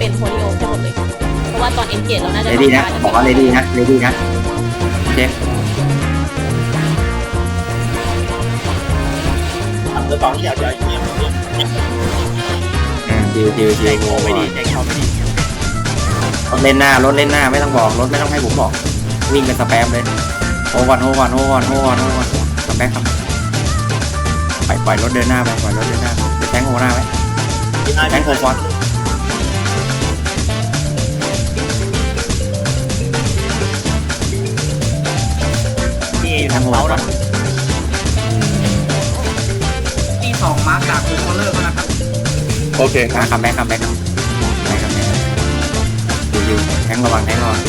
เป็นโพลิโอให้หมดเลย เพราะว่าตอนเอ็นเกตเราน่าจะเลต้อดี้งนะการบอกว่าเลดี้นะเลดี้นะโอเคทำเพื่อตอนที่อยากจะเยี่ยมเยี่ยมอืมดิวดิวดิวโอ้ไม่ไม่ดีดีใจเขาไม่ดีรถเล่นหน้ารถเล่นหน้าไม่ต้องบอกรถไม่ต้องให้ผมบอก วิ่งเป็นสแปมเลยโอวันโอวันโอวันโอวันโอวันคัมแบ็คคัมปล่อยปล่อยรถเดินหน้าไปปล่อยรถเดินหน้าไปแทงโอหน้าไว้แทงโอฟอน นี่แทงโอเขาฟอนะนที่สองมาร์กจากคูโคเลอร์มานะครับโอเคอ่าคัมแบ็คคัมแบ็คคัมแบ็คคัมแบ็คดิวดิวแทงระวังแทงระวัง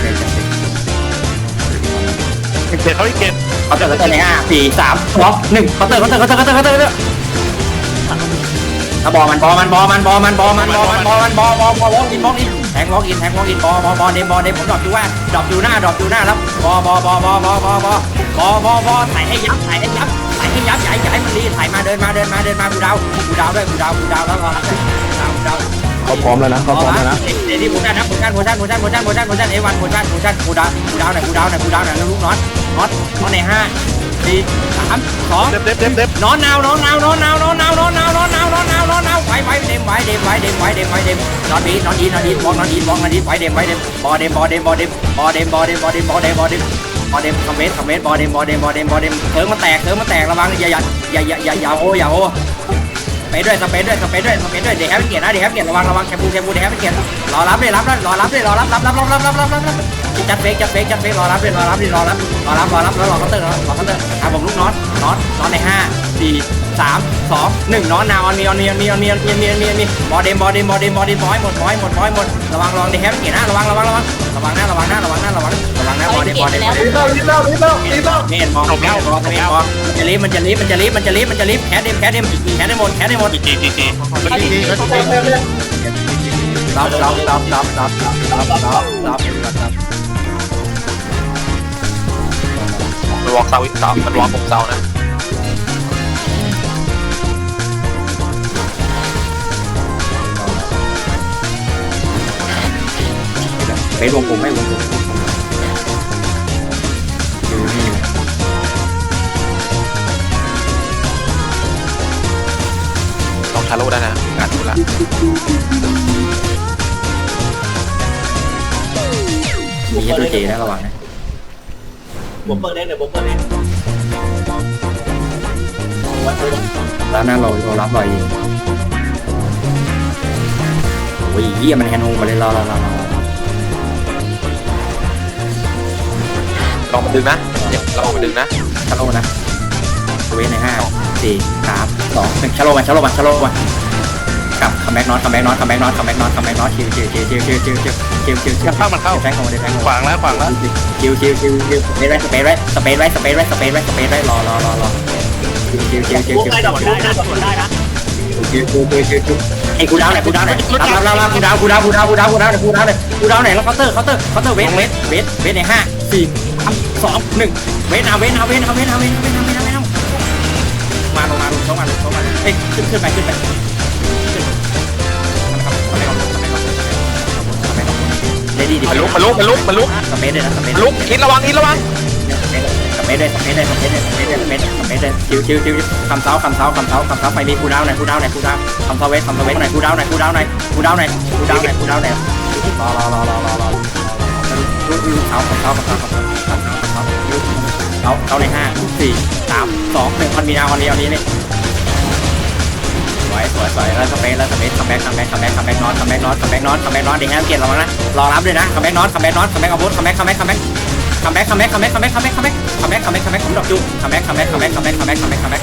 เดินจับดิเสร็จเขาอีกเกมเขาเตอร์เขาเตอร์ในห้าสี่สามสองหนึ่งเขาเตอร์เขาเตอร์เขาเตอร์เขาเตอร์เขาเตอร์เขาเตอร์เอาบอมันบอมันบอมันบอมันบอมันบอมันบอมันบอบอบอบอกอินบอกอินแทงบอกอินแทงบอกอินบอบอบอเดมบอเดมผมดรอปอยู่ว่าดรอปอยู่หน้าดรอปอยู่หน้าแล้วบอบอบอบอบอบอบอบอบอถ่ายให้ยับถ่ให้ยับถ่ให้ยับใหญ่ใหญ่มันดีถ่มาเดินมาเดินมาเดินมากูดาวกูดาวด้วยกูดาวกูดาวแล้วรอรับเลยดาวกูดาวเขาพร้อมแล้วนะเขาพร้อมแล้วนะเดี๋ยวนี้โพชั่นะโพชั่นโพชั่นโพชั่นโพชั่นโพชั่นโพชั่นเอวันโพชั่นโพชั่นกูดาวกูดาวหน่อยกูดาวหน่อยกูดาวหน่อยแล้วลูกน็อตน็อตน็อตในห้า สี่สามสองเด็บเด็บเด็บเด็บนอนนาวนอนนาวนอนนาวนอนนาวนอนนาวนอนนาวนอนนาวนอนนาวไว้ไว้เดมไว้เดมไว้เดมไว้เดมไว้เดมนอนดีนอนดีนอนดีมองนอนดีมองนอนดีไว้เดมไว้เดมบอเดมบอเดมบอเดมบอเดมบอเดมบอเดมบอเดมบอเดมบอเดมคอมเมนต์คอมเมนต์บอเดมบอเดมบอเดมบอเดมเถิงมันแตกเถิงมันแตกระวังอย่าอย่าอย่าอย่าอย่าอย่าโอ้อย่าโอ้ เปซด้วยสเปซด้วยสเปซด้วยสเปซด้วยเดี๋ยวแฮปเกียร์นะเดี๋ยวแฮปเกียร์ระวังระวังแชมพูแชมพูเดี๋ยวแฮปเกียร์รอรับเลยรับรอรับเลยรอรับรับรับรับรับรับรับรับจัดเฟกจัดเฟกจัดเฟกรอรับเลยรอรับเลยรอรับรอรับรอรับแล้วรอเขาเตอร์รอคอนเตอร์อะผมลูกน็อตน็อตน็อตในห้าสี่สามสองหนึ่งนอนนาวมีออนมีออนมีออนมีออนมีมีมีมีบอเดมบอเดมบอเดมบอเดมบอยหมดบอยหมดบอยหมดระวังระวังดีแฮปปี้นะระวังระวังระวังระวังหนะระวังหนะระวังหนะระวังระวังหนะบอเดมบอเดมบอเดมรีบแล้วรีบแล้วรีบแล้วเมนมองเมนมองเมนมองจะรีบมันจะรีบมันจะรีบมันจะรีบมันจะรีบแคดเดมแคดเดมแคดได้หมดแคดได้หมดจีจีจีจีรับรับรับรับรับรับรับรับรับมันวอล์กเซาอีกเสามันวอล์กผมเซานะ ไปรวมกลุ่มให้รวมกลุ่มอยู่นี่ลองทาโร่ได้นะงานดูละมีเฮตัวเจนะระวังนะผมเปิดเล่นเดี๋ยวผมเปิดเล่นวัดเลยแล้วหน้าเราเรารับรอยยิงโอ้ยเยี่ยมันแฮนด์โฮมาเลยรอรอรอ ลองมาดึงนะเนี่ยลองมาดึงนะชาโลนะเวนในห้าสี่สามสองหนึ่งชาโลมาชาโลมาชาโลมากลับคัมแบ็กน็อตคัมแบ็กน็อตคัมแบ็กน็อตคัมแบ็กน็อตคัมแบ็กน็อตคิวคิวคิวคิวคิวคิวคิวคิวคิวคิวเข้ามันเข้าแทงของเดแทงของขวางแล้วขวางแล้วคิวคิวคิวคิวสเปซไว้สเปซไว้สเปซไว้สเปซไว้สเปซไว้สเปซไว้รอรอรอรอคิวคิวคิวคิวพวกคิวได้ดอกได้นะดอกได้นะคิวคิวคิวคิวคิวไอ้กูดาวไหนกูดาวไหนรับรับรับรับกูดาวกูดาวกูดาวกูดาวกูดาวกูดาวไหนกูดาวไหนแล้วเคาน์เตอร์เคาน์เตอร์เคาน์เตอร์เวทเวทเวทเวทในห้าสี่สาม สองหนึ่งเวทเอาเวทเอาเวทเอาเวทเอาเวทเอาเวทเอาเวทเอาเวทเอามาลงมาลงเข้ามาลงเข้ามาเฮ้ยขึ้นขึ้นไปขึ้นไปเลดี้ดิมันลุกมันลุกมันลุกมันลุกสเปซเลยนะสเปซลุกคิดระวังคิดระวังสเปซเลยสเปซเลยสเปซเลยสเปซเลยสเปซเลยสเปซเลยคิวคิวคิวคำเท้าคำเท้าคำเท้าคำเท้าไปมีกูดาวไหนกูดาวไหนกูดาวคำเท้าเวทคำเท้าเวทไหนกูดาวไหนกูดาวไหนกูดาวไหนกูดาวไหนกูดาวไหนรอรอรอรอรอรอลูกลูกเท้าคำเท้าคำเท้าคำเท้าคำเท้าคำเท้าลูก เท้าเท้าในห้าสี่สามสองหนึ่งมันมีดาวคนเดียวนี้นี่สวยสวยสวยแล้วสเปซแล้วสเปซคัมแบ็กคัมแบ็กคัมแบ็กคัมแบ็กนอตคัมแบ็กนอตคัมแบ็กนอตคัมแบ็กน็อตดีแฮมเกียร์ระวังนะรอรับด้วยนะคัมแบ็กนอตคัมแบ็กนอตคัมแบ็กอาวุธคัมแบ็กคัมแบ็กคัมแบ็กคัมแบ็กคัมแบ็กคัมแบ็กคัมแบ็กคัมแบ็กคัมแบ็กคัมแบ็กคัมแบ็กคัมแบ็กผมดอกจูคัมแบ็กคัมแบ็กคัมแบ็กคัมแบ็กคัมแบ็กคัมแบ็กคัมแบ็ก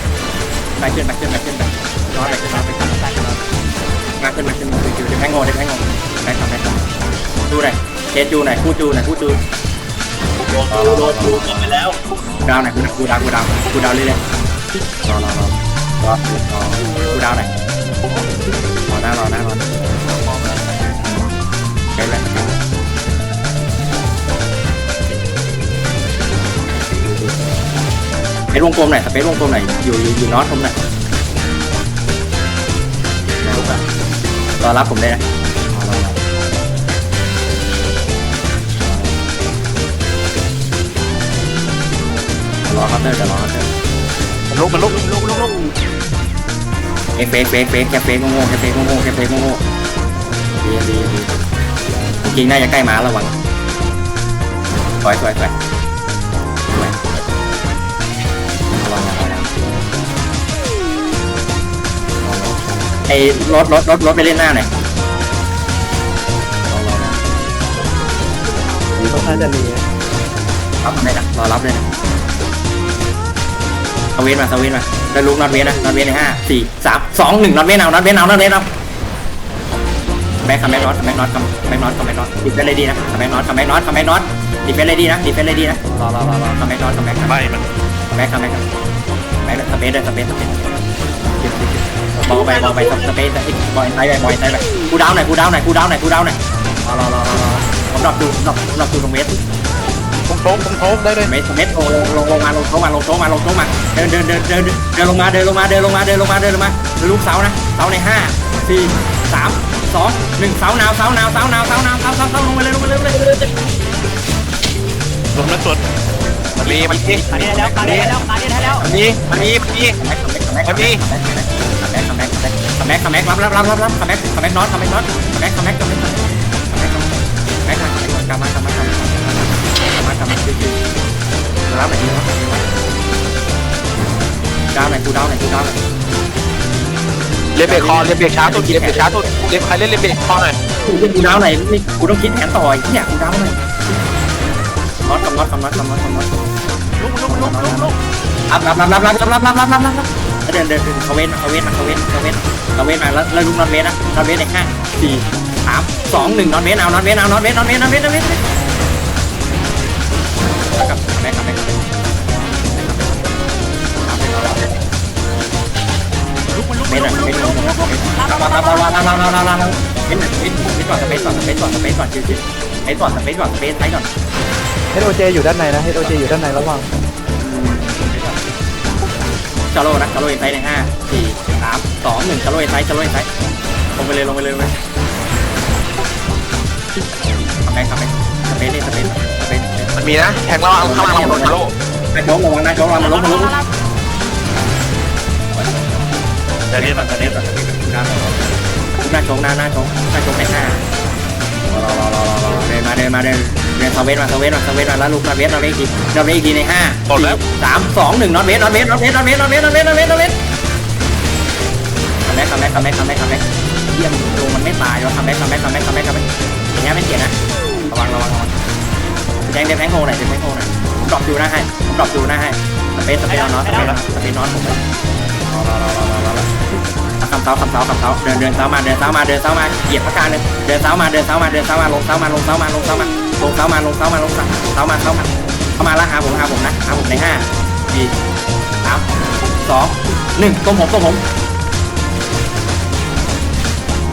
ไปขึ้นไปขึ้นไปขึ้นไปนอนไปขึ้นนอนไปขึ้นไปขึ้นมาขึ้นมาขึ้นมาจูจูแพงโง่ได้แพงโง่แบ็กคัมแบ็กจูหน่อยเคจูหน่อยคู่จูหน่อยคู่จู ดนดูโดนดูกลับไปแล้วดาวหนกูดาวกูดาวกูดาวเรื่อยๆรอรอรอรอรอกูดาวไหนรอหน้ารอหน้ารอไปเลยไปวงกลมหน่อยสเปซวงกลมหน่อยอยู่อยู่อยู่น็อตผมหน่อยรอรับผมได้นะ รอคาน์เตอร์จะรอคาน์เตอร์มันลุกมันลุกลุกลุกลุกเอ็กเฟกเฟกเฟกแคเฟกโง่แคเฟกโง่แคเฟกโง่ดีดีดีจริงน่าจะใกล้มาระวังสวยสวยสวยสวยระวังระระวังไอ้รถรถรถรถไปเล่นหน้าหน่อยรอรอรอเขาน่าจะหนีรับทำได้นะรอรับเลยนะ สเวนมาสเวนมาแล้วลุกนอตเวนนะนอตเวนในห้าสี่สามสองหนึ่งนอตเวนเอานอตเวนเอานอตเวนเอาแม็กคัมแม็กน็อตคัมแม็กน็อตคัมแม็กน็อตคัมแม็กน็อตดิเฟนเลยดีนะคัมแม็กน็อตคัมแม็กน็อตคัมแม็กน็อตดิเฟนเลยดีนะดิเฟนเลยดีนะรอรอรอรอคัมแม็กน็อตคัมแม็กคัมไม่มันแม็กคัมแม็กคัมแม็กสเปซเลยสเปซสเปซบอลไปบอลไปสเปซบอลไซด์ไปบอลไซด์ไปกูดาวหน่อยกูดาวหน่อยกูดาวหน่อยกูดาวหน่อยรอรอรอรอผมดรอปดูดรอปดรอปดูตรงเวส ตรงโต๊ะตรงโต๊ะได้เลยเมตรเมตรลงลงลงลงมาลงโต๊ะมาลงโต๊ะมาลงโต๊ะมาเดินเดินเดินเดินเดินลงมาเดินลงมาเดินลงมาเดินลงมาเดินลงมาเดินลูกเสานะเสาในห้าสี่สามสองหนึ่งเสาหนาวเสาหนาวเสาหนาวเสาหนาวเสาเสาเสาลงไปเลยลงไปเลยลงไปเลยลงแล้วสดมันมีมันมีตาดีแล้วตาดีแล้วตาดีแล้วมันมีมันมีมันมีคัมแบ็กคัมแบ็กคัมแบ็กคัมแบ็กคัมแบ็กคัมแบ็กรับรับรับรับคัมแบ็กคัมแบ็กน็อตคัมแบ็กน็อตคัมแบ็กคัมแบ็กคัมแบ็กคัมแบ็กคัมแบ็กคัมแบ็กกลับมากลับมากลับมา กลับมากลับมาคือคือรับแบบนี้รับดาวไหนกูดาวไหนกูดาวไหนเล่นเบรกคอเล่นเบรกช้าสุดเล่นเบรกช้าสุดเล่นใครเล่นเล่นเบรกคอหน่อยกูเล่นกูดาวไหนนี่กูต้องคิดแผนต่ออีกเนี่ยกูดาวไหนน็อตกับน็อตกับน็อตกับน็อตกับน็อตลุกลุกลุกลุกลุกรับรับรับรับรับรับรับรับรับรับรับเดินเดินเดินเขาเว้นเขาเว้นมาเขาเว้นเขาเว้นเขาเว้นมาแล้วแล้วลุกน็อตเว้นนะน็อตเว้นในห้าสี่สามสองหนึ่งน็อตเว้นเอาน็อตเว้นเอาน็อตเว้นน็อตเว้นน็อตเว้นน็อตเว้น กับแม่กับแม่กับแม่ไม่ได้ไม่ได้รับรับรับรับรับรับรับรับรับเป็นเป็นเป็นก่อนสเปซก่อนสเปซก่อนสเปซก่อนชิวชิวไอ้ก่อนสเปซก่อนสเปซไซก่อนเฮดโอเจอยู่ด้านในนะเฮดโอเจอยู่ด้านในระว่างชาโลนะชาโลอินไซด์ในห้าสี่สามสองหนึ่งชาโลอินไซด์ชาโลอินไซด์ลงไปเลยลงไปเลยลงไปทำไงทำไงสเปซนี่สเปซสเปซ มันมีนะ แทงเราข้างล่างเราโดนทะลุนายโจ๊กระวังนายโจ๊กระวังมันล้มมันล้มแต่นี่มันแต่นี่หน้าโจ๊กหน้าหน้าโจ๊กหน้าโจ๊กในห้ารอรอรอรอเดินมาเดินมาเดินเดินเซเว่นมาเซเว่นมาเซเว่นมาแล้วลูกนอตเวสนอตเวสอีกทีนอตเวสอีกทีในห้าสี่สามสองหนึ่งนอตเวสนอตเวสนอตเวสนอตเวสนอตเวสนอตเวสนอตเวสนอตเวสคัมแบ็คคัมแบ็คคัมแบ็คคัมแบ็คคัมแบ็คเยี่ยมลงมันไม่ตายวะคัมแบ็คคัมแบ็คคัมแบ็คคัมแบ็คคัมแบ็คอย่างเงี้ยไม่เกี่ยนะระวังระวังระวัง แดงเดฟแพงโง่หน่อยเดฟแพงโง่หน่อยผมดรอปดูหน้าให้ผมดรอปดูหน้าให้สเปซสเปซนอนสเปซสเปซนอนผมรอรอรอรอรอรอคำเท้าคำเท้าคำเท้าเดินเดินเท้ามาเดินเท้ามาเดินเท้ามาเหยียบพระการเลยเดินเท้ามาเดินเท้ามาเดินเท้ามาลงเท้ามาลงเท้ามาลงเท้ามาลงเท้ามาลงเท้ามาลงเท้าเท้ามาเท้ามาเข้ามาแล้วหาผมหาผมนะหาผมในห้าสี่สามสองหนึ่งต้มผมต้มผม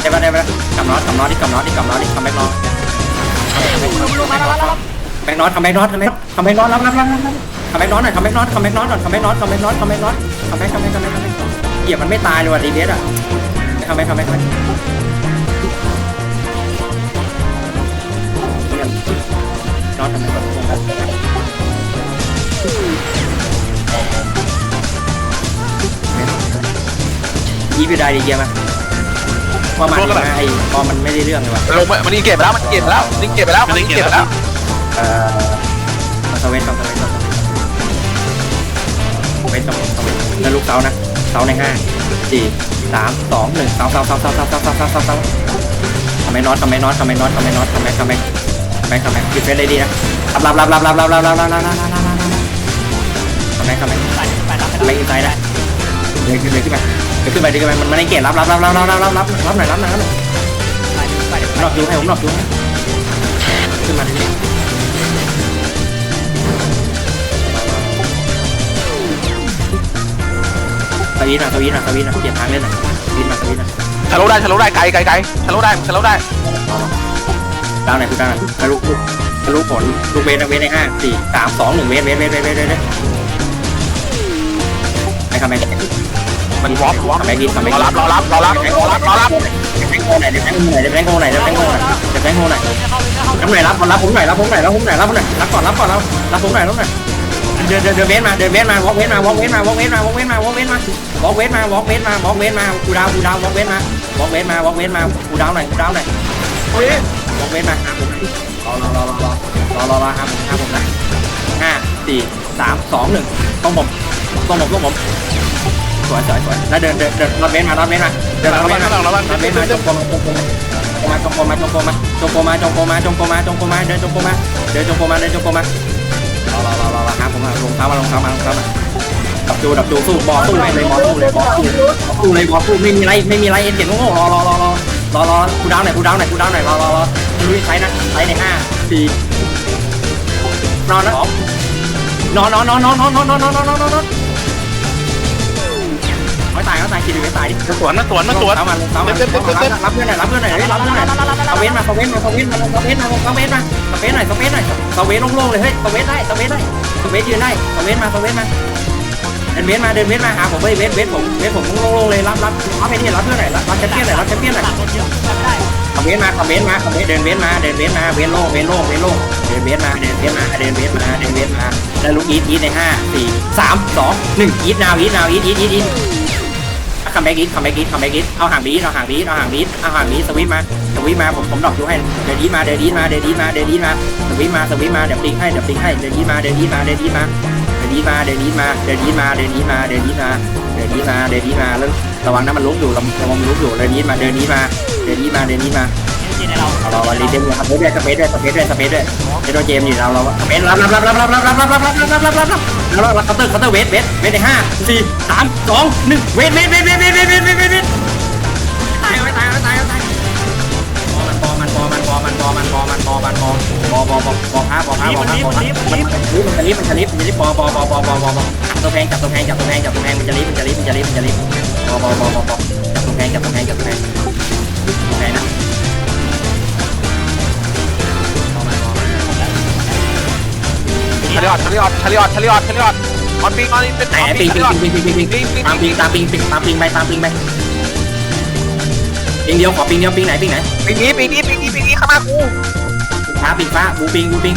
ได้ปะได้ปะกำน็อตกำน็อตที่กำน็อตที่กำน็อตที่กำแบ็กน็อต แบ็กน็อตทำแบ็กน็อตทำแบ็กทำแบ็กน็อตรับรับรับรับทำแบ็กน็อตหน่อยทำแบ็กน็อตทำแบ็กน็อตหน่อยทำแบ็กน็อตทำแบ็กน็อตทำแบ็กน็อตทำแบ็กทำแบ็กทำแบ็กทำแบ็กเหยียบมันไม่ตายเลยว่ะดีเบสอะทำแบ็กทำแบ็กทำแบ็กน็อตทำแบ็กยี่ไปได้ดีเกียร์มาว่ามันนะไอ้พอมันไม่ได้เรื่องเลยว่ะลงมันนี่เก็บไปแล้วมันเก็บไปแล้วนี่เก็บไปแล้วมันนี่เก็บไปแล้ว เอ่อสเวตสเวตสเวตสเวตสเวตแล้วลูกเสานะเสาในห้าสี่สามสองหนึ่งเสาเสาเสาเสาเสาเสาเสาเสาเสาเสาทำไมน็อตทำไมน็อตทำไมน็อตทำไมน็อตทำไมทำไมทำไมทำไมปิดเฟซเลยดีนะรับรับรับรับรับรับรับรับรับรับรับรับทำไมทำไมทำไมอินไซด์นะเดินขึ้นเดินขึ้นไปเดินขึ้นไปเดินขึ้นไปมันมันไม่เกตรับรับรับรับรับรับรับรับรับหน่อยรับหน่อยรับหน่อยหลอกดูให้ผมหลอกดูให้ สวีทนะสวีทนะสวีทนะเปลี่ยนทางเล่นหน่อยสวีทนะสวีทนะทะลุได้ทะลุได้ไกลไกลไกลทะลุได้ทะลุได้ดาวไหนคุณดาวไหนทะลุทะลุผลลูกเวทนะเวทในห้าสี่สามสองหนึ่งเวทเวทเวทเวทเวทเวทเวทไอ้คำแม่มันวอล์กวอล์กคำแม่กินคำแม่รอกินรับรอรับรอรับรอรับรอรับเดี๋ยวแทงโง่หน่อยเดี๋ยวแทงโง่หน่อยเดี๋ยวแทงโง่หน่อยเดี๋ยวแทงโง่หน่อยเดี๋ยวแทงโง่หน่อยรับหน่อยรับรับผมหน่อยรับผมหน่อยรับผมหน่อยรับผมหน่อยรับก่อนรับก่อนรับรับผมหน่อยรับหน่อย เดินเดินเดินเว้นมาเดินเว้นมาวอล์กเว้นมาวอล์กเว้นมาวอล์กเว้นมาวอล์กเว้นมาวอล์กเว้นมาวอล์กเว้นมาวอล์กเว้นมาวอล์กเว้นมากูดาวกูดาววอล์กเว้นมาวอล์กเว้นมาวอล์กเว้นมากูดาวหน่อยกูดาวหน่อยเฮ้ยวอล์กเว้นมาห้าผมรอรอรอรอรอรอรอห้าผมห้าผมนะห้าสี่สามสองหนึ่งต้องผมต้องผมต้องผมสวยสวยสวยแล้วเดินเดินเดินรถเว้นมารถเว้นมาเดินรถเว้นมารถเว้นมาจงกรมจงกรมมาจงกรมมาจงกรมมาจงกรมมาจงกรมมาจงกรมมาจงกรมมาเดินจงกรมมาเดินจงกรมมาเดินจงกรมมา รอรอรอรอรอครับผมลงเท้ามาลงเท้ามาลงเท้ามาดับจูดับจูสู้บอสู้เลยบอสู้เลยบอสู้สู้เลยบอสู้ไม่มีไรไม่มีไรเอ็นเจ็ดโง่รอรอรอรอรอรอกูดาวหน่อยกูดาวหน่อยกูดาวหน่อยรอรอรอลุยใช้นะใช้ในห้าสี่นอนนะนอนนอนนอนนอนนอนนอนนอนนอนนอนนอนนอน ไม่ตายไม่ตายคิดดูไม่ตายดิสวนมาสวนมาสวนเท้ามาลงเท้ามารับเพื่อนหน่อยรับเพื่อนหน่อยรับเพื่อนหน่อยสเวนมาสเวนมาสเวนมาสเวนมาสเวนมาสเวนหน่อยสเวนหน่อยสเวนโล่งๆเลยเฮ้ยสเวนได้สเวนได้สเวทยืนได้สเวทมาสเวทมาเดินเวทมาเดินเวทมาหาผมเว้ยเวทเวทผมเวทผมโล่งๆเลยรับรับรับไปนี่รับเพื่อนหน่อยรับรับแชมเปี้ยนหน่อยรับแชมเปี้ยนหน่อยคนเยอะไม่ได้สเวทมาสเวทมาสเวทเดินเวทมาเดินเวทมาเวทโล่งเวทโล่งเวทโล่งเดินเวทมาเดินเวทมาเดินเวทมาเดินเวทมาแล้วลูกอีทอีทในห้าสี่สามสองหนึ่งอีทนาวอีทนาวอีทอีทอีทอีท คัมแบ็กอีทคัมแบ็กอีทคัมแบ็กอีทเอาห่างบีทเอาห่างบีทเอาห่างบีทเอาห่างบีทสวิตมาสวิตมาผมผมดอกดูให้เดินดีมาเดินดีมาเดินดีมาเดินดีมาสวิตมาสวิตมาเดี๋ยวปิงให้เดี๋ยวปิงให้เดินดีมาเดินดีมาเดินดีมาเดินนี้มาเดินนี้มาเดินนี้มาเดินนี้มาเดินนี้มาเดินนี้มาเดินนี้มาแล้วระวังนะมันลุกอยู่ระวังมันลุกอยู่เดินนี้มาเดินนี้มาเดินนี้มาเดินนี้มาที่ในเราเอาเราเราลีเดนสเปซด้วยสเปซด้วยสเปซด้วยสเปซด้วยเดโดเจมอยู่เราเราสเปซรับรับรับรับรับรับรับรับรับรับรับรับรับรับ แล้วเราคาน์เตอร์คาน์เตอร์เวทเวทเวทในห้าสี่สามสองหนึ่งเวทเวทเวทเวทเวทเวทเวทเวทเวทเวทตายไม่ตายไม่ตายไม่ตายปอมันปอมันปอมันปอมันปอมันปอมันปอปอปอปอปอพาปอพาปอพาปอพามันมันจะลิฟมันจะลิฟมันจะลิฟปอปอปอปอปอปอปอตัวแพงจับตัวแพงจับตัวแพงจับตัวแพงมันจะลิฟมันจะลิฟมันจะลิฟมันจะลิฟปอปอปอปอปอจับตัวแพงจับตัวแพงจับตัวแพงตัวแพงนะาริออดชาริออดชาริออดชาริออดชาริออดออนปิงออนปิงเป็นไหนปิงปิงปิงปิงปิงปิงปิงตามปิงตามปิงปิงตามปิงไปตามปิงไปปิงเดียวขอปิงเดียวปิงไหนปิงไหนปิงนี้ปิงนี้ปิงนี้ปิงนี้ข้างหน้ากูฟ้าปิงฟ้าบูปิงบูปิง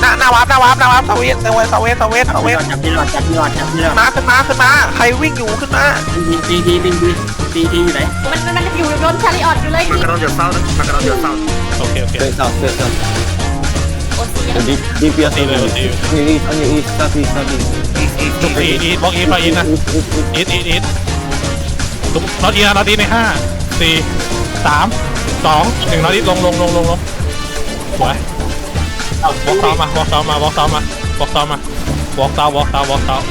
หน้าหน้าวาร์ปหน้าวาร์ปหน้าวาร์ปเซเว่นเซเว่นเซเว่นเซเว่นเซจับเว่นที่หลอดจับที่หลอดจับที่หลอดจับที่หลอดมาขึ้นมาขึ้นมาใครวิ่งอยู่ขึ้นมาปิงปิงทีปิงปิงปิงทีอยู่ไหนมันมันอยู่บนชาลีออดอยู่เลยที่โอเคโอเค Straight south, straight south. โอซี Deep, deep yes, See you, on see you. your east, on your east, south east, south east. อีทอีทบล็อกอีทไปอีทนะ East, east, east. อีทอีทอีทตุ๊บน็อตอีนะน็อตอีในห้าสี่สามสองหนึ่งน็อตอีทลงลงลงลงลงสวยวอล์กซ้อมมาวอล์กซ้อมมาวอล์กซ้อมมาวอล์กซ้อมมาวอล์กซ้อมวอล์กซ้อมวอล์กซ้อม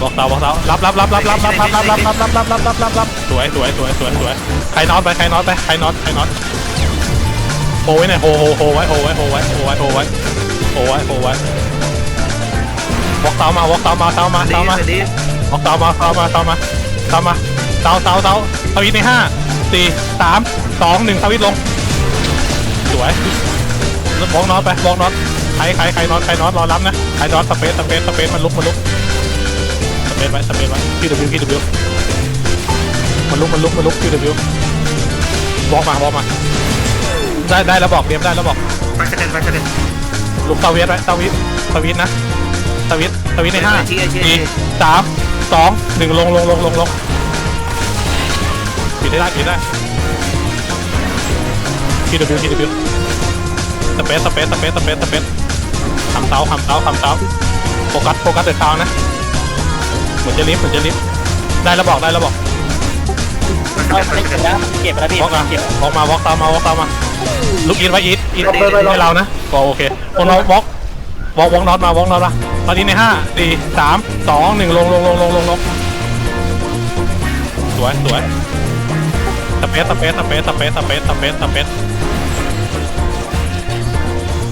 วอล์กซ้อมวอกซ้อมรับรับรับรับรับรับรับรับรับรับรับรับรับรับรับสวยสวยสวยสวยสวยใครน็อตไปใครน็อตไปใครน็อตใครน็อต โฮไว้หน่อยโฮโฮโฮไว้โฮไว้โฮไว้โฮไว้โฮไว้โฮไว้โฮไว้วอล์กซ้อมมาวอล์กซ้อมมาซ้อมมาซ้อมมาออกเตามาเตามาเตามาเตามาเตาเตาเตาทวิตในห้าสี่สามสองหนึ่งทวิตลง สวยแล้วบล็อกน็อตไปบล็อกน็อตใครใครใครน็อตใครน็อตรอรับนะใครน็อตสเปซสเปซสเปซมันลุกมันลุกสเปซไว้สเปซไว้พีดบิวพีดบิวมันลุกมันลุกมันลุกพีดบิวบล็อกมาบล็อกมา ได้ได้แล้วบอกเรียมได้แล้วบอกไปเสด็จไปเสด็จลุกเตาเวทไว้เตาวิทเตาวิทนะเตาวิทเตาวิทในห้าเชียร์เชียร์สี่สามสองหนึ่งลงลงลงลงลงปิดได้ได้ปิดได้พีดบิวพีดบิวสเปซสเปซสเปซสเปซสเปซทำเตาทำเตาทำเตาโฟกัสโฟกัสเดือดเตานะเหมือนจะลิฟต์เหมือนจะลิฟต์ได้แล้วบอกได้แล้วบอกเอาไปเก็บแล้วเก็บแล้วพี่วอกมาเก็บวอกมาวอกตามมาวอกตามมา ลุกอินไว้อีทอีทให้เรานะก็โอเคพวกเราวอกวอกวอกน็อตมาวอกน็อตมาตอนนี้ในห้าสี่สามสองหนึ่งลงลงลงลงลงลงสวยสวยสเปซสเปซสเปซสเปซสเปซสเปซสเปซ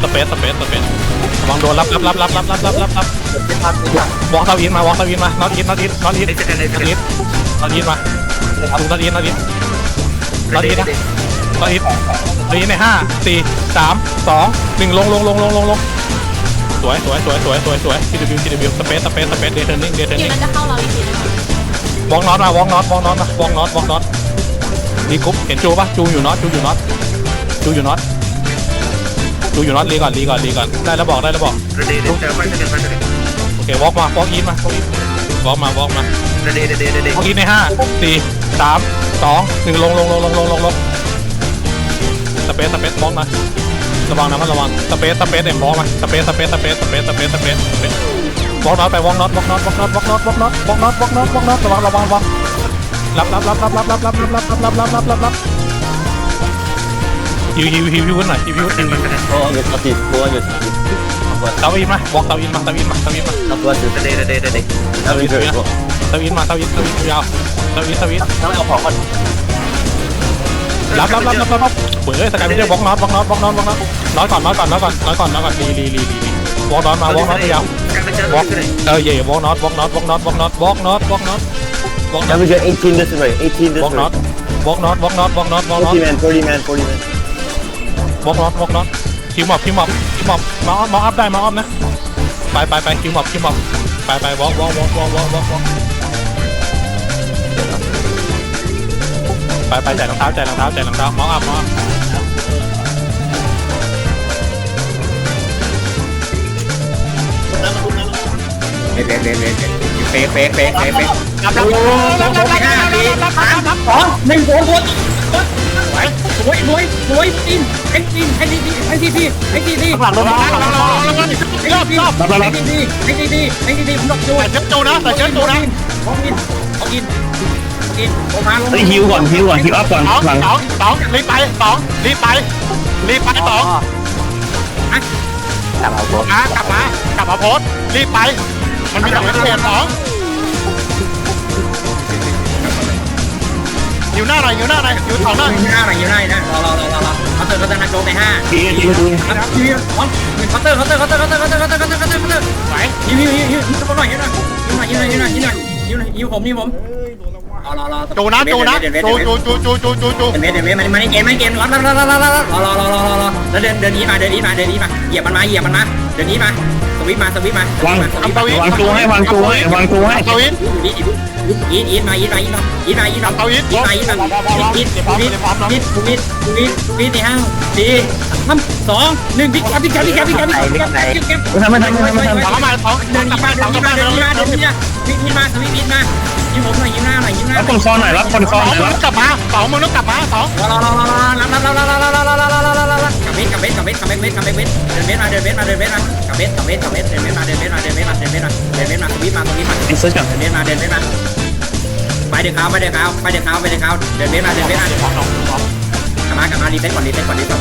สเปซสเปซสเปซระวังโดนรับรับรับรับรับรับรับรับรับวอกเท้าอินมาวอกเท้าอินมาน็อตอินน็อตอินน็อตอินไอ้เสด็จไอ้เสน็อตด็อิจนน็อตอินมาดูน็อตอินน็อตอินน็อตอินนะต อนนี้ตอนนี้ในห้าสี่สามสองหนึ่งลงลงลงลงลงลงสวยสวยสวยสวยสวยสวยทีดิวทีดิวสเปซสเปซสเปซเดทเทนนิ่งเดทเทนที่นิ่งมันจะเข้าเราอีกทีนึงวองน็อตมาวองน็อตวองน็อตมาวองน็อตวองน็อตดีกรุ๊ปเห็นจูปะจูอยู่น็อตจูอยู่น็อตจูอยู่น็อตดูอยู่น็อตรีก่อนรีก่อนรีก่อนได้แล้วบอกได้แล้วบอก Ready, ready, step by step by step. โอเควอล์กมาวอล์กอีทมาวอล์กอีทวอล์กมาวอล์กมา Ready, ready, ready. วอล์กอีทในห้าสี่สามสองหนึ่งลงลงลงลงลงลงลงส เปซสเปซวอล์กมาระวังนะมันระวังสเปซสเปซเอ็มวอล์กมาสเปซสเปซสเปซสเปซสเปซสเปซสเปซวอล์กน็อตไปวอล์กน็อตวอล์กน็อตวอล์กน็อตวอล์กน็อตวอล์กน็อตวอล์กน็อตวอล์กน็อตวอล์กน็อตระวังระวังระวังรับรับรับรับรับรับรับรับรับรับรับรับรับรับฮิวฮิวฮิวฮิวหน่อยฮิวฮิวฮิว Go on your service. Go on your service. เตาอินมาวอล์กเตาอินมาเตาอินมาเตาอินมา Upwards is Ready, ready, ready. very good. Go. เตาอินมาเตาอินเตาอินยาวเตาอินเตาอิน Now เอาของก่อน รับรับรับรับรับรับเฮ้ยสกายไม่ได้วอล์กน็อตวอล์กน็อตวอล์กน็อตวอล์กน็อตน้อยก่อนน้อยก่อนน้อยก่อนน้อยก่อนน้อยก่อนรีรีรีรีรีวอล์กน็อตมาวอล์กน็อตยาววอล์กเออเย่วอล์กน็อตวอล์กน็อตวอล์กน็อตวอล์กน็อตวอล์กน็อตวอล์กน็อตวอล์กน็อ Now ต we get 18 this way. 18 this วอล์กน็อต way. วอล์กน็อตวอล์กน็อตวอล์กน็อตวอล์กน็อต 40 man, 40 man, 40 man. วอล์กน็อตวอล์กน็อตคิวหมอบคิวหมอบคิวหมอบมาออฟมาออฟได้มาออฟนะไปไปไปคิวหมอบคิวหมอบไปไปวอล์กวอล์กวอล์กวอล์กวอล์กวอล์กวอล์ก ไปไปจ่รองเท้าจ่รองเท้าจ่รองเท้ามองอัพมองอัพเฟกเฟกเฟกเฟกเฟกเฟกเฟกเฟกรับรับรับรับรับรับรับรับสองหนึ่งโดนโดนสวยสวยสวยอินเอ็กซ์อินไอ้ดีดีไอ้ดีดีไอ้ดีดีหลังรถรอบรอบไอ้ดีดีไอ้ดีดีไอ้ดีดีผมต้องดูเช็ดตูนะแต่เช็ดตูนะของอินของอิน อินผมมาลงเฮ้ยฮิวก่อนฮิวก่อนฮิวอัพก่อนสองหลังสองสองรีบไปสองรีบไปรีบไปสองกลับเอาตัวมากลับมากลับมาโพสต์รีบไป มันมีสองเปลี่ยนสองอยู่หน้าหน่อยอยู่หน้าหน่อยอยู่สองหน้าอยู่หน้าหน่อยอยู่หน้านะรอรอรอรอรอเขาเติร์เขาเติร์นักโจมในห้าทีทีทีครับยิวอ๋อเคาน์เตอร์เคาน์เตอร์เคาน์เตอร์เคาน์เตอร์เคาน์เตอร์เคาน์เตอร์เคาน์เตอร์เคาน์เตอร์เคาน์เตอร์ไหวยิวยิวยิวยิวยิวหน่อยยิวหน่อยยิวหน่อยยิวหน่อยยิวหน่อยยิวหน่อยยิวหน่อยยิวผมยิวผม รอรอรอจูนะจูนะจูจูจูจูจูจูจูเดินเดินเดินมันมันเกมมันเกมรอรอรอรอรอรอรอรอรอรอรอแล้วเดินเดินนี้มาเดินนี้มาเดินนี้มาเหยียบมันมาเหยียบมันมาเดินนี้มาส วิตมาสวิตมาวางสวิตมาวางตัวให้วางตัวให้วางตัวให้เตาอินอีทอีทอีทมาอีทมาอีทมาอีทมาอีทมาเอาอีทอีทมาอีทมาอีทอีทอีทอีทอีทอีทในห้างสี่สามสองหนึ่งพิกแคปพิกแคปพิกแคปพิกแคปพิกแคปพิกแคปพิกแคปไม่ทำไม่ทำไม่ทำไม่ทำสองมาสองเดินกลับมามาเดิสองนกลับมามาเดินมาเดินมาวิ่งวิ่งมาสวิตวิ่งมายิ้มผมหน่อยยิ้มหน้าหน่อยยิ้มหน้ารับคนคอหน่อยรับคนคสอองหน่อยมึรังบกลับมาสองมึงต้องกลับมาสองรอรอรอรอรอรับรับรับรับรับรับรับรับรับรับ รับกับเบสกับเบสกับเบสกับเบสกับเบสเดินเบสมาเดินเบสมาเดินเบสมากับเบสกับเบสกับเบสเดินเบสมาเดินเบสมาเดินเบสมาเดินเบสมาเดินเบสมาสวิตมาสวิตมาอินเสิร์ตก่อนเดินเบสมาเดินเบสมาไปเดินเขาไปเดินเขาไปเดินเขาไปเดินเขาเดินเบสมาเดินเบสมากลับมากลับมารีเซ็ตก่อนรีเซ็ตก่อนรีเซ็ต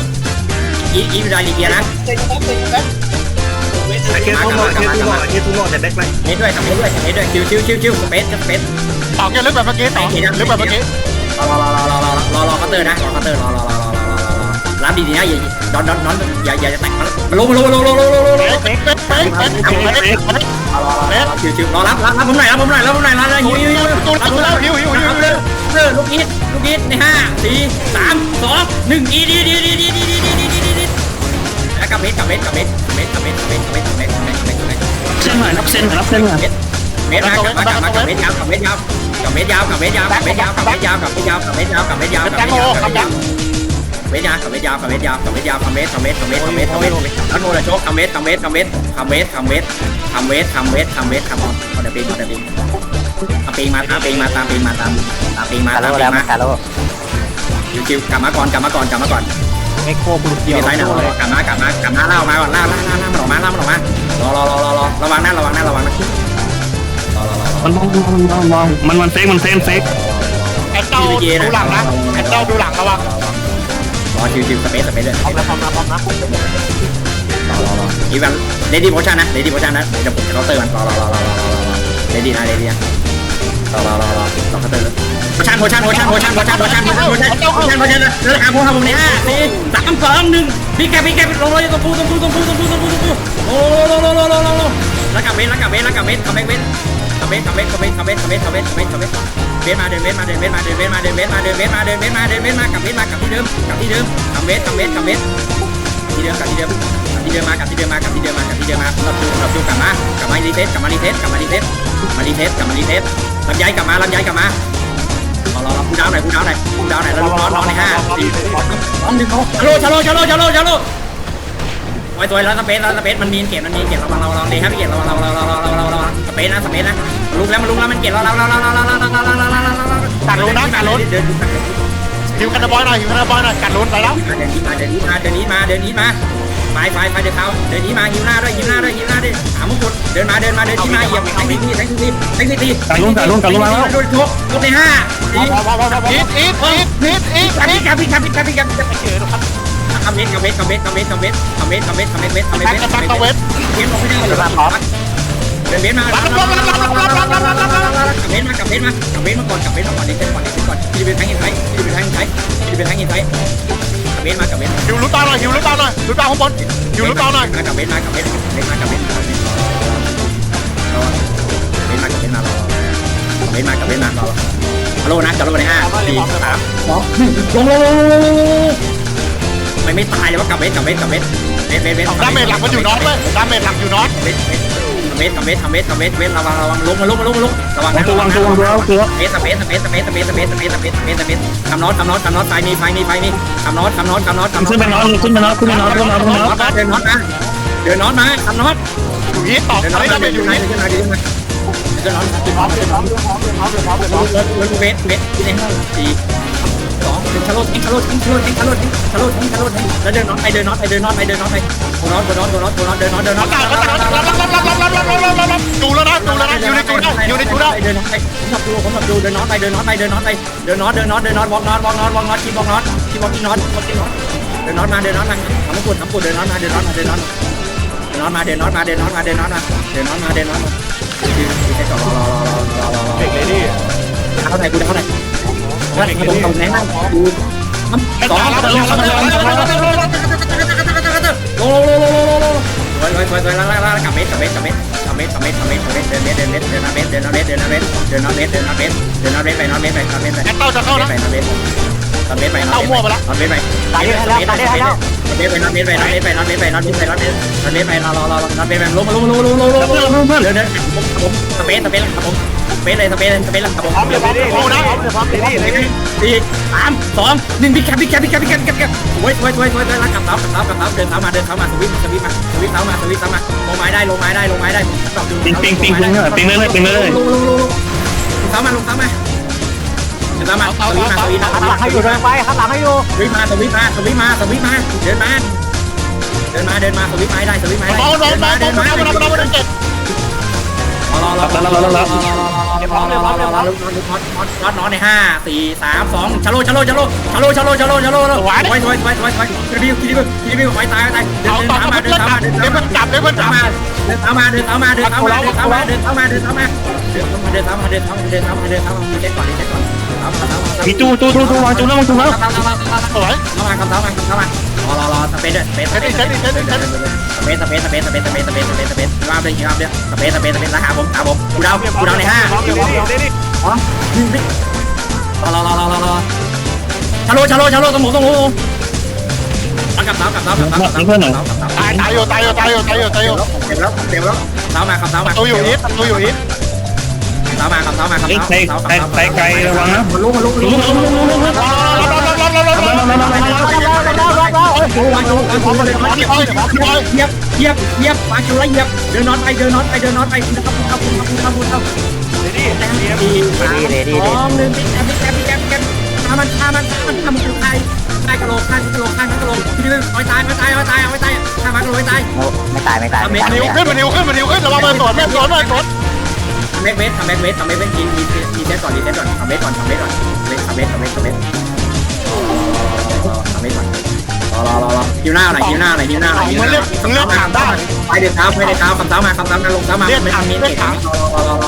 อีอีวิลาลีเกียนะ I can't pull more, I can't pull more, I can't pull more. The back line. เฮ็ดด้วยทำเฮ็ดด้วยเฮ็ดด้วยคิวคิวคิวคิวสเปซสเปซสองอย่าลึกแบบเมื่อกี้สองลึกแบบเมื่อกี้รอรอรอรอรอรอรอเคาน์เตอร์นะรอเคาน์เตอร์รอรอรอ รอรอรอรอรับดีๆนะอย่าดอนดอนดอนอย่าอย่าแตกมันลงลงลงลงลงลงลงลงเป๊ะเป๊ะเป๊ะเป๊ะเป๊ะเป๊ะเป๊ะชิวชิวรอรับรับรับผมหน่อยรับผมหน่อยรับผมหน่อยรับเลยฮิวฮิวฮิวรับผมหน่อยฮิวฮิวฮิวฮิวเออลูกอีทลูกอีทในห้าสี่สามสองหนึ่งอีดีดีดีดีดีดีดีดีดีดีแล้วกับเมตรกับเมตรกับเมตรเมตรกับเมตรกับเมตรกับเมตรกับเมตรกับเมตรกับเมตรกับเมตรเส้นหน่อยรับเส้นรับเส้นหน่อยเมตรนะกับกับกับเมตรยาวกับเมตรยาวกับเมตรยาวกับเมตรยาวกับเมตรยาวกับเมตรยาวกับเมตรยาวกับเมตรยาวกับเมตรยาวกับเมตรยาวกับเมตรยาวเมตรยาวกับเมตรยาวกับเมตรยาวกับเมตรยาวกับเมตรกับเมตรกับเมตรกับเมตรกับเม มตรแล้วโน่นโชกกับเมตรกับเมตรกับเมตรกับเมตรกับเมตรกับเมตรกับเมตรกับเมตรกับเมตรเอาเดี๋ยวปิงเอาเดี๋ยวปิงเอาปิงมาตามปิงมาตามปิงมาตามตามปิงมาตามปิงมาคิวๆกลับมาก่อนกลับมาก่อนกลับมาก่อนเอ็กโคบุรุษเดี๋เดียววไปไหนกลับมากลับมากลับมาเล่ามาก่อนเล่าเล่าเล่าเล่ามันออกมาเล่ามันออกมารอรอรอรอรอระวังนะระวังนะระวังนะรอรอรอมันมองมันมองมันมันเฟกมันเฟกเฟกแอนเจ้าดูหลังนะแอนเจ้าดูหลังระวังร อชิวชิวสเปซสเปซเลยพร้อมแล้วพร้อมแล้วพร้อมแล้วรอรอรออีวันเลดี้โพชั่นนะเลดี้โพชั่นนะเดี๋ยวผมจะเคาน์เตอร์มันรอรอรอรอรอรอเลดี้นะเลดี้นะรอรอรอรอรอเคาน์เตอร์โพชั่นโพชั่นโพชั่นโพชั่นโพชั่นโพชั่นโพชั่นโพชั่นโพชั่นโพชั่นโพชั่นแล้วหาพวกหาผมในห้าสี่สามสองหนึ่งพี่แกพี่แกลงเลยตรงปูตรงปูตรงปูตรงปูตรงปูตรงปูโอ้โลโลโลโลโลโลแล้วกับเบสแล้วกับเบสแล้วกับเบสกับเบสกับเบสกับเบสกับเบสกับเบสกับเบสกับเบสกับเบสกับเบส เบสมาเดินเบสมาเดินเบสมาเดินเบสมาเดินเบสมาเดินเบสมาเดินเบสมาเดินเบสมากับเบสมากับที่เดิมกับที่เดิมกับเบสกับเบสกับเบสที่เดิมกับที่เดิมที่เดิมมากับที่เดิมมากับที่เดิมมากับที่เดิมมาเราดูเราดูกลับมากลับมารีเซ็ตกลับมารีเซ็ตกลับมารีเซ็ตมารีเซ็ตกลับมารีเซ็ตลำย้ายกลับมาลำย้ายกลับมารอรอรอกูดาวหน่อยกูดาวหน่อยกูดาวหน่อยแล้วลูกน้องน้องในห้าสี่สองหนึ่งชะโลชะโลชะโลชะโลชะโลไว้ตัวแล้วสเปซแล้วสเปซมันมีเก็บมันมีเก็บระวังระวังดีครับพี่เก็บระวังระวังระวังระวังระ วังระวังสเปซนะสเปซนะลุกแล้วมันลุกแล้วมันเก็บเราเราเราเราเราเราเราเราเราเราเรากัดลุ้นนะกัดลุ้นเดินหิวกันนะบอยหน่อยหิวกันนะบอยหน่อยกัดลุ้นไปแล้วเดินนี้มาเดินนี้มาเดินนี้มาเดินนี้มาไฟไฟไฟเดินเขาเดินนี้มาหิวหน้าด้วยหิวหน้าด้วยหิวหน้าด้วยหามงกุฎเดินมาเดินมาเดินนี้มาเหยียบแทงทีทีแทงทีแทงทีกัดลุ้นกัดลุ้นกัดลุ้นมาแล้วโดนทุบทุบในห้าสี่อีทอีทอีทอีทอีทกับพี่กับพี่กับพี่กับพี่กับพี่คอมเมนต์คอมเมนต์คอมเมนต์คอมเมนต์คอมเมนต์คอมเมนต์คอมเมนต์คอมเมนต์คอมเมนต์คอมเมนต์แบ็คแบ็คตะเวทเบนบอกไม่ได้เลยเดินเบนม เบนมากับเบนมากับเบนมากับเบนมาก่อนกับเบนมาก่อนเด็กก่อนเด็กก่อนพี่เป็นแทงอินไซพี่เป็นแทงอินไซพี่เป็นแทงอินไซกับเบนมากับเบนหิวลุ้นตาหน่อยหิวลุ้นตาหน่อยลุ้นตาข้างบนหิวลุ้นตาหน่อยมากับเบนมากับเบนเบนมากับเบนมาเบนมากับเบนมารอเบนมากับเบนมารอฮัลโหลนะจับโลในห้าสี่สามสองหนึ่งลงลงลงไม่ไม่ตายเลยว่ากับเบนกับเบนกับเบนเบนเบนเบนดาเมจหลักมันอยู่น็อตเลยดาเมจหลักอยู่น็อต เบนเบนทำเบนทำเบนทำเบนทำเบนระวังระวังลงมาลงมาลงมาลงระวังตัววางตัววางตัวตัวเบนสเปซสเปซสเปซสเปซสเปซสเปซสเปซสเปซสเปซทำน็อตทำน็อตทำน็อตไฟมีไฟมีไฟมีทำน็อตทำน็อตทำน็อตทำน็อตขึ้นไปนอนขึ้นไปนอนขึ้นไปนอนขึ้นไปนอนขึ้นไปนอนเดินน็อตมาเดินน็อตมาทำน็อตอยู่อีทต่อเดินน็อไอ้ตดามาเมเดิจนอยู่น็อตอีทเดินน็อตเดินน็อตเดินน็อตเดินน็อตเดินน็อตเดินน็อตเดินน็อตเดินน็อตเดินน็อตเบสเบสที่ไหนสี่สองเป็นชาโลทิ้งชาโลทิ้งชาโลทิ้งชาโลทิ้งชาโลทิ้งชาโลทิ้งแล้วเดินน็อตไปเดินน็อตไปเดินน็อตไปเดินน็อตไปโคน็อตโคน็อตโคน็อตโคน็อตเดินน็อตเดินน็อต รับรับรับรับรับดูแล้วนะดูแล้วนะอยู่ในจูได้อยู่ในจูได้เดินน็อตไปผมขับดูผมขับดูเดินน็อตไปเดินน็อตไปเดินน็อตไปเดินน็อตเดินน็อตเดินน็อตวอล์กน็อตวอล์กน็อตวอล์กน็อตคีบวอล์กน็อตคีบวอล์กน็อตวอล์กน็อตเดินน็อตมาเดินน็อตมาทำกุดทำกุดเดินน็อตมาเดินน็อตมาเดินน็อตมาเดินน็อตมาเดินน็อตมาเดินน็อตมาเดินน็อตมาเดินน็อตมาเดินน็อตมายืนยืนใส่ก่อนรอรอรอรอรอรอเด็กเลยดิเท่าไหร่กูเท่าไหร่ว่าผมตรงไหนนั่งดูสองลงลงลงลงลงลงลงลงลงลงลงลงลงลงไว้ไว้ไว้ไว้แล้วแล้วกับ เมตรกับเมตรกับเมตรกับเมตรกับเมตรกับเมตรกับเมตรเดินเมตรเดินเมตรเดินน้ำเมตรเดินน้ำเมตรเดินน้ำเมตรเดินน้ำเมตรเดินน้ำเมตรเดินน้ำเมตรไปน้ำเมตรไปน้ำเมตรไปแอตเต้าจะเข้านะไปน้ำเมตรน้ำเมตรไปน้ำเมตรไปน้ำเมตรไปน้ำเมตรไปตายแล้วตายแล้วน้ำเมตรไปน้ำเมตรไปน้ำเมตรไปน้ำเมตรไปน้ำเมตรไปน้ำเมตรไปน้ำเมตรน้ำเมตรไปรอรอรอน้ำเมตรไปลงมาลงมาลงลงลงลงลงลงเดินเดินผมผมสเปซสเปซครับผมสเป ซเลยสเปซเลยสเปซเลยครับผมดูนะสี่สามสองหนึ่งพี่แคปพี่แคปพี่แคปพี่แคปพี่แคปพี่แคปโว้ยโว้ยโว้ยโว้ยแล้วกลับเท้ากลับเท้ากลับเท้าเดินเท้ามาเดินเท้ามาสวิตสวิตมาสวิตเท้ามาสวิตเท้ามาลงไม้ได้ลงไม้ได้ลงไม้ได้ตอบดูปิงปิงปิงปิงเลยปิงเลยปิงเลยลงลงลงลงเท้ามาลงเท้ามาเดินเท้ามาสวิตมาสวิตมาหันหลังให้อยู่เดินไปหันหลังให้อยู่สวิตมาสวิตมาสวิตมาสวิตมาเดินมาเดินมาเดินมาสวิตไม้ได้สวิตไม้ได้มองมองมองเดินมมาองเดินมองมามองมองเจ็ดรอรอรอรอรอรอรอรอ รอรอรอรอรอรอรอรอรอรอรอในห้าสี่สามสองชะโลชะโลชะโลชะโลชะโลชะโลชะโลไว้ไว้ไว้ไว้ไว้ไว้คิริบิวคิริบิวคิริบิวไว้ตายไว้ตายเดินเอาเดินต่อตามเอามาเพื่เดิอนนตามจับมาเดี๋ยวเพื่อนจับเดี๋ยวเพื่อนจับเดินตามมาเดินตามมาเดินตามมาเดินตามมาเดินตามมาเดินตามมาเดินตามมาเดินตามมาเดินตามมาเดินตามมาเดินตามมาเดินตามมาเช็คก่อนเช็คก่อนตามมาตามมามีจูจูจูจูวางจูแล้ววางจูแล้วตามมาตามมาตามมา สวยเข้ามาเข้ามาเข้ามารอรอรอสเปซด้วยสเปซสเปซสเปซสเปซสเปซสเปซสเปซสเปซสเปซสเปซสเปซสเปซสเปซรอบเลยรอบเดียวสเปซสเปซสเปซแล้วหาผมหาผมกูดาวกูดาวในห้าอ๋อหนึ่งสิรอรอรอรอรอรอชาโลชาโลชาโลตรงหมูตรงหมูเอากลับเท้ากลับเท้ากลับเท้ากลับเท้ากลับเท้ากลับเท้าตายตายอยู่ตายอยู่ตายอยู่ตายอยู่ตายอยู่เต็มแล้วเต็มแล้วเท้ามาขับเท้ามาตัวอยู่อีทตัวอยู่อีทเท้ามาขับเสามาขัเสาาไกลไกลระวังนะมันลุกมันลุกลุกลุกลุกลุกลุกลุกเหยียบเหยียบเหยียบมาชูแล้วเหยียบเดินน็อตไปเดินน็อตไปเดินน็อตไปคุณครับคุณครับคุณครับคุณครับคุณครับเรดี้เรดี้เรดี้เรดี้เรดี้สองหนึ่งปิ๊กแอปปิ๊กแอปปิ๊กแอปปิ๊กแอปทำมันทำมันทำมันทำมันคือใครใครกระโหลกข้างกระโหลกข้างกระโหลกพี่นึงอ้อยตายไม่ตายอ้อยตายอ้อยตายทมันกระโหกตายไม่ตายไม่ตายมันเร็วขึ้นมันเร็วขึ้นมันเร็วขึ้นระวังมันสวนมันสวนมันสว ทำเมทเวททำเมทเวททำเมทเวทกินมีมีเซตก่อนมีเซตก่อนทำเมทก่อนทำเมทก่อนทำเมททำเมททำเมททำเมทก่อนรอรอรอรอคิวหน้าหน่อยคิวหน้าหน่อยคิวหน้าหน่อยคิวหน้าหน่อยไปเดินเท้าไปเดินเท้าคำเท้ามาคำเท้ามาลงเท้ามาไม่ทำมีเก่งรอรอรอร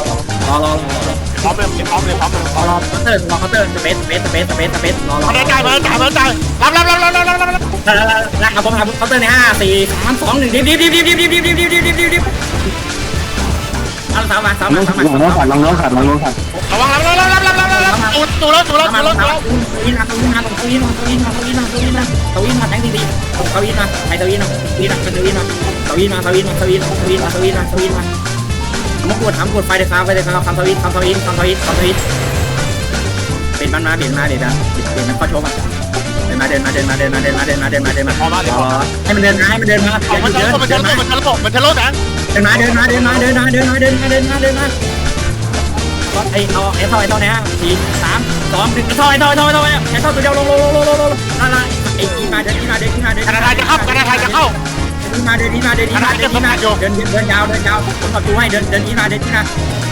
อรอรอพร้อมเลยพร้อมเลยพร้อมเลยพร้อมรอเคาน์เตอร์รอเคาน์เตอร์สเปซสเปซสเปซสเปซสเปซรอรอมาได้ใจมาได้ใจมาได้ใจรับรับรับรับรับรับรับแล้วครับผมครับเคาน์เตอร์ในห้าสี่สามสองหนึ่งดิบดิบดิบดิบดิบดิบดิบดิบดิบดิบดิบดิบดิบ เอาสามมาสามมาสามมาลองน้องสาขัดมลงน้องขัดลงน้องขัดระวังระวังระวังระวังระวังระวังตูดตูดรถตูดรถตูดรถตูดรถวินมาตูวินมาตูวินมาตูวินมาตูวินมาตูวินมาตูวินมาแทงดีดีตูวินมาไปตูวินมาตูวินมาตูวินมาตูวินมาตูวินมาตูวินมาตูวินมาตูวินมาตูวินมาทำกดทำกดไฟเด็ดฟ้าไฟเด็ดฟ้าทำสวิตทำสวิตทำสวิตทำสวิตเป็นมันมาเปลี่ยนมาเดี๋ยวนะเปลี่ยนมันข้อโชว์มาเดินมาเดินมาเดินมาเดินมาเดินมาเดินมาเดินมาเดินมาให้มันเดินมาให้มันเดินมาเอามันจะโลดมันจะโลดมันจะโลดนะ ดินมาเดินมาเดินมาเดินมาเดินมาเดินมาเดินมาเดินมาไอ้เอาไอ้ท่อไอ้ท่อในห้างสี่สามสองหนึ่งไอ้ท่อไอ้ท่อไอ้ท่อไอ้ทอไอ้ท่อตัวเดียวลงลงลงลงลงลงนั่นละไอ้กีมาเดินกีมาเดินกีมาเดินกระดาษจะเข้ากระดาษจะเข้า มาเดินนี้มาเดินนี้มาเดินนี้มาเดินเดินยาวเดินยาวผมขับตูให้เดินเดินนี้มาเดินนี้มา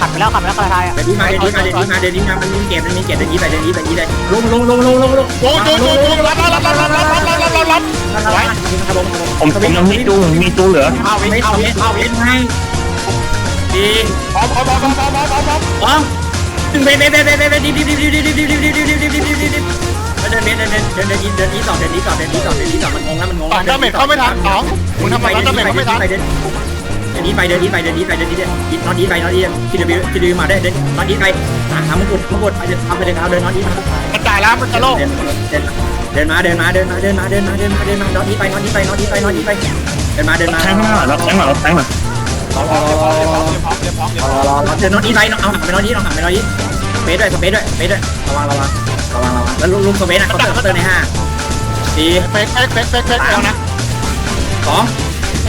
ขับไปแล้วขับไปแล้วกระทายอะเดินนี้มาเดินนี้มาเดินนี้มาเดินนี้มามันมีเก็บมันมีเก็บเดินนี้ไปเดินนี้ไปนี้เลยลงลงลงลงลงลงลงลงลงลงรับลับรับลับรับลับรับลับรับลับผมผมยังมีตู้มีตู้เหลือเอาเว้นเอาเว้นเอาเว้นให้ดีพร้อมพร้อมพร้อมพร้อมพร้อมพร้อมพร้อมถึงเว้นเว้นเว้นเว้นดีดีดีดีดีดีดีดีดีดีดี เดินเมตดินเดินเดินเดินเดินนี้ต่อเดินนี้ต่อเดินนี้ต่อเดินนี้ต่อมันงงนะมันงงสองดาเมจเข้าไม่ทันสองมึงทำไมดาเมจเข้าไม่ทันเดินนี้ไปเดินนี้ไปเดินนี้ไปเดินนี้เดินนอนนี้ไปนอนนี้ทีดีทีดีมาได้เดินนอนนี้ไปหาหามงกุฎมกุฎไปเดินทำไปเลยครับเดินนอนนี้มามันจ่ายแล้วมันจะโล่เดินเดินมาเดินมาเดินมาเดินมาเดินมาเดินมาเดินมานอนนี้ไปนอนนี้ไปนอนนี้ไปนอนนี้ไปเดินมาเดินมาแทงมาเราแทงมาเราแทงมารอรอรอเดินนอนนี้ไปเอาหันไปนอนนี้เอาหันไปนอนนี้เปด้วยเปด้วยเปด้วยระวังระวัง ระวังระวังแล้วลุงลุงเวนอะเขาเติมเขาเติมในห้าสี่เฟกเฟกเฟกเฟกเฟกแล้วนะสอง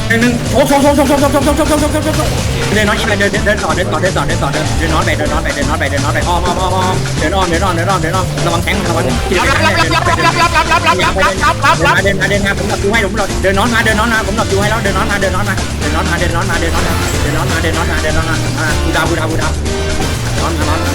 หนึ่งหนึ่งโอ้โชกโชกโชกโชกโชกโชกโชกโชกโชกโชกโชกเดินน้อนไปเดินเดินต่อเดินต่อเดินต่อเดินต่อเดินเดินน้อนไปเดินน้อนไปเดินน้อนไปเดินน้อนไปอ้อมอ้อมอ้อมเดินอ้อมเดินอ้อมเดินอ้อมเดินอ้อมระวังแข้งระวังกินรับรับรับรับรับรับรับรับรับรับรับรับรับเดินมาเดินมาผมหลับดูให้ผมหลับเดินน้อยมาเดินน้อยมาผมหลับดูให้แล้วเดินน้อยมาเดินน้อยมาเดินน้อยมาเดินน้อยมาเดินน้อยมาเดินน้อยมาเดินน้อยมาเดินน้อยมาอ่ากูดาวกูดาวกูดาวน้อยมาน้อย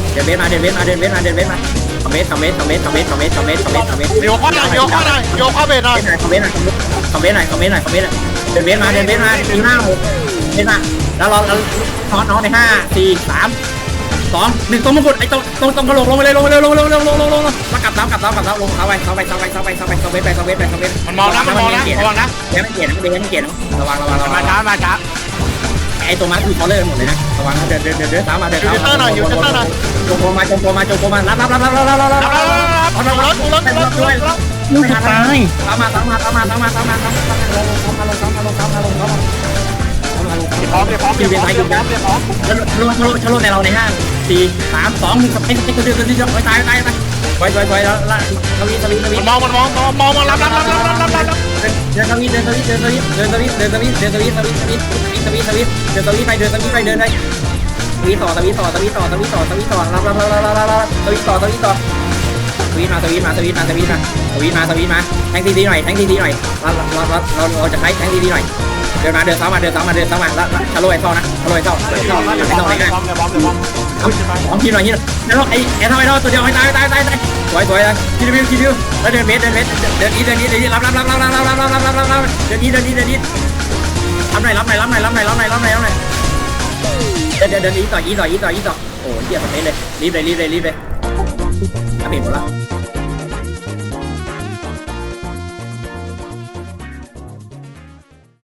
เดินเวทมาเดินเวทมาเดินเวทมาเดินเวทมาคอมเมนต์คอมเมนต์มเมนต์เมนต์มเมนต์เมนต์คอมเมนต์อมเมนต์เดี๋ยวข้อหน่อยเดี๋ยวข้อหน่อยเดี๋ยวข้อเบรหน่อยคอมเมนหน่อยคอมเมนหน่อยคอมเมนหน่อยคอมเมนหน่อยเดินเวทมาเดินเวทมาตีหน้าหกเดินมาแล้วเราแล้วน้องน้องในห้าสี่สามสองหนึ่งตรงมงกุฎไอ้ตรงตรงตรงกระโหลกลงไปเลยลงไปเลยลงลยลงลงลงลงมากลับซ้ำกลับซ้ำกลับซ้ำลงเขาไปเขาไปเขาไปเขาไปเขาไปเขาไปเขาไปเขาไปมันมองนะมันมองนะระวังนะเดี๋ยวมันเกลียดนะเดี๋ยวมันเกลียดนระวังระวังระวังมาช้ามาช้า ไอ้ตัวมาคือคอลเลอร์หมดเลยนะระวังนะเดินเดินเดินเดินเท้ามาเดินเท้ามาจงโกมาจงโกมาจงโกมารับรับรับรับรับรับรับรับรับรับรถรถรถรถรถรถลูกจะตายตามมาตามมาตามมาตามมาตามมาตามมาลงลงมาลงมาลงมาลงมาลงมาลงมาพร้อมเลยพร้อมมีเวลาอยู่นะชะโลชะโลชะโลในเราในห้างสี่สามสองหนึ่งไอ้ไอ้ตัวเดียวตัวเดียวตายตายตาย ไปไปไปแล้วละทวีทวีทวีมันมองมันมองมองมองมองรับรับรับรับรับรับรับเดินทวีเดินทวีเดินทวีเดินทวีเดินทวีเดินทวีทวีทวีทวีทวีเดินทวีไปเดินทวีไปเดินไปทวีต่อทวีต่อทวีต่อทวีต่อทวีต่อรับรับรับรับรับรับทวีต่อทวีต่อทวีมาทวีมาทวีมาทวีมาทวีมาทวีมาแทงทีดีหน่อยแทงทีดีหน่อยเราเราเราเราเราจะใช้แทงทีดีหน่อย เดินมาเดินซ้ำมาเดินซ้ำมาเดินซ้ำมาแล้วชะโลไอ้เท่อนะชะโลไอ้เท่อไอ้เท่อไอ้เท่อไอ้เท่อพร้เลยพร้อมเลยพร้อมของทีมหน่อยนี่แล้วไอ้ไอ้เทำไมเราตัวเดียวไม่ตายตายตายตายสวยสวยทีเดียวทีเดียวแล้วเดินเมตรเดินเมตรเดินอีเดินอีเดินอีรับรับรับรับรับรับรับรับรับรับรับเดินอีเดินอีเดินอีรับหน่อยรับหน่อยรับหน่อยรับหน่อยรับหน่อยรับหน่อยรับหน่อยเดินเดินเดินอีต่ออีต่ออีต่ออีต่อโอ้ยเหี้ยสเปนเลยรีบเลยรีบเลยรีบเลยทำเห็นหมดแล้ว